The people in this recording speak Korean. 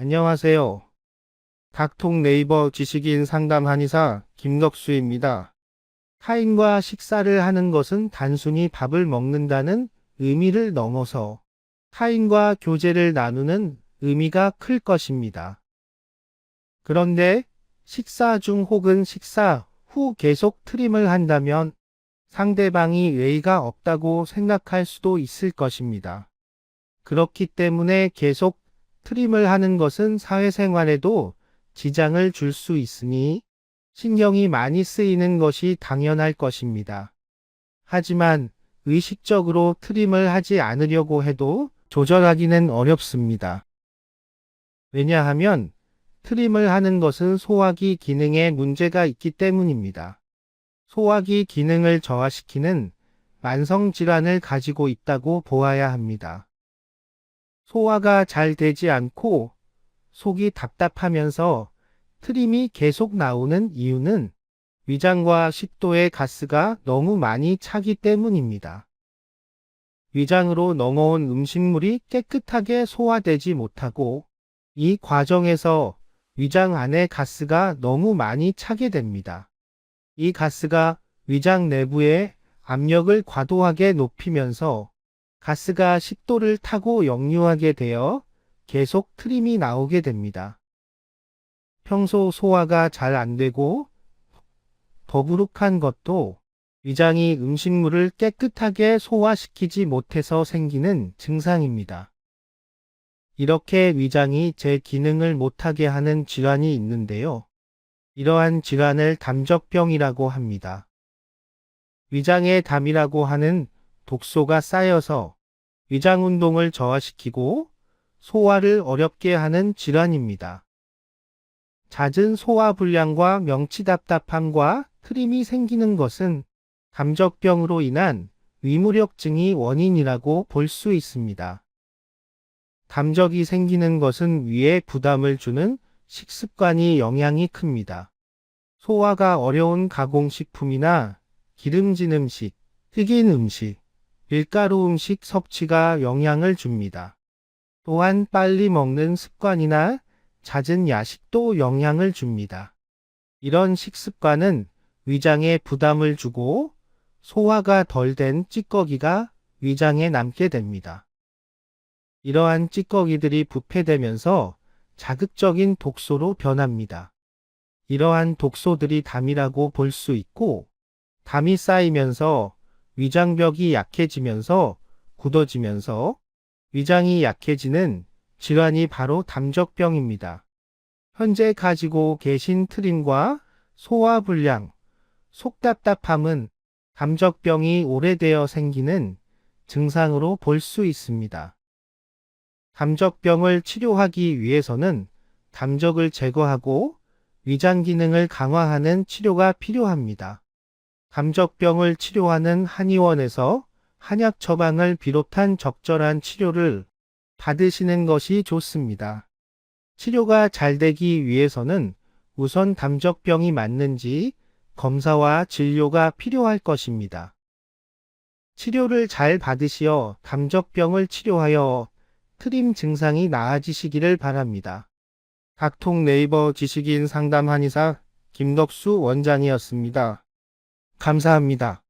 안녕하세요. 닥통 네이버 지식인 상담 한의사 김덕수입니다. 타인과 식사를 하는 것은 단순히 밥을 먹는다는 의미를 넘어서 타인과 교제를 나누는 의미가 클 것입니다. 그런데 식사 중 혹은 식사 후 계속 트림을 한다면 상대방이 예의가 없다고 생각할 수도 있을 것입니다. 그렇기 때문에 계속 트림을 하는 것은 사회생활에도 지장을 줄 수 있으니 신경이 많이 쓰이는 것이 당연할 것입니다. 하지만 의식적으로 트림을 하지 않으려고 해도 조절하기는 어렵습니다. 왜냐하면 트림을 하는 것은 소화기 기능에 문제가 있기 때문입니다. 소화기 기능을 저하시키는 만성 질환을 가지고 있다고 보아야 합니다. 소화가 잘 되지 않고 속이 답답하면서 트림이 계속 나오는 이유는 위장과 식도의 가스가 너무 많이 차기 때문입니다. 위장으로 넘어온 음식물이 깨끗하게 소화되지 못하고 이 과정에서 위장 안에 가스가 너무 많이 차게 됩니다. 이 가스가 위장 내부의 압력을 과도하게 높이면서 가스가 식도를 타고 역류하게 되어 계속 트림이 나오게 됩니다. 평소 소화가 잘 안 되고 더부룩한 것도 위장이 음식물을 깨끗하게 소화시키지 못해서 생기는 증상입니다. 이렇게 위장이 제 기능을 못하게 하는 질환이 있는데요. 이러한 질환을 담적병이라고 합니다. 위장의 담이라고 하는 독소가 쌓여서 위장 운동을 저하시키고 소화를 어렵게 하는 질환입니다. 잦은 소화 불량과 명치 답답함과 트림이 생기는 것은 담적병으로 인한 위무력증이 원인이라고 볼 수 있습니다. 담적이 생기는 것은 위에 부담을 주는 식습관이 영향이 큽니다. 소화가 어려운 가공식품이나 기름진 음식, 튀긴 음식, 밀가루 음식 섭취가 영향을 줍니다. 또한 빨리 먹는 습관이나 잦은 야식도 영향을 줍니다. 이런 식습관은 위장에 부담을 주고 소화가 덜 된 찌꺼기가 위장에 남게 됩니다. 이러한 찌꺼기들이 부패되면서 자극적인 독소로 변합니다. 이러한 독소들이 담이라고 볼 수 있고, 담이 쌓이면서 위장벽이 약해지면서 굳어지면서 위장이 약해지는 질환이 바로 담적병입니다. 현재 가지고 계신 트림과 소화불량, 속답답함은 담적병이 오래되어 생기는 증상으로 볼 수 있습니다. 담적병을 치료하기 위해서는 담적을 제거하고 위장 기능을 강화하는 치료가 필요합니다. 담적병을 치료하는 한의원에서 한약 처방을 비롯한 적절한 치료를 받으시는 것이 좋습니다. 치료가 잘 되기 위해서는 우선 담적병이 맞는지 검사와 진료가 필요할 것입니다. 치료를 잘 받으시어 담적병을 치료하여 트림 증상이 나아지시기를 바랍니다. 닥통 네이버 지식인 상담 한의사 김덕수 원장이었습니다. 감사합니다.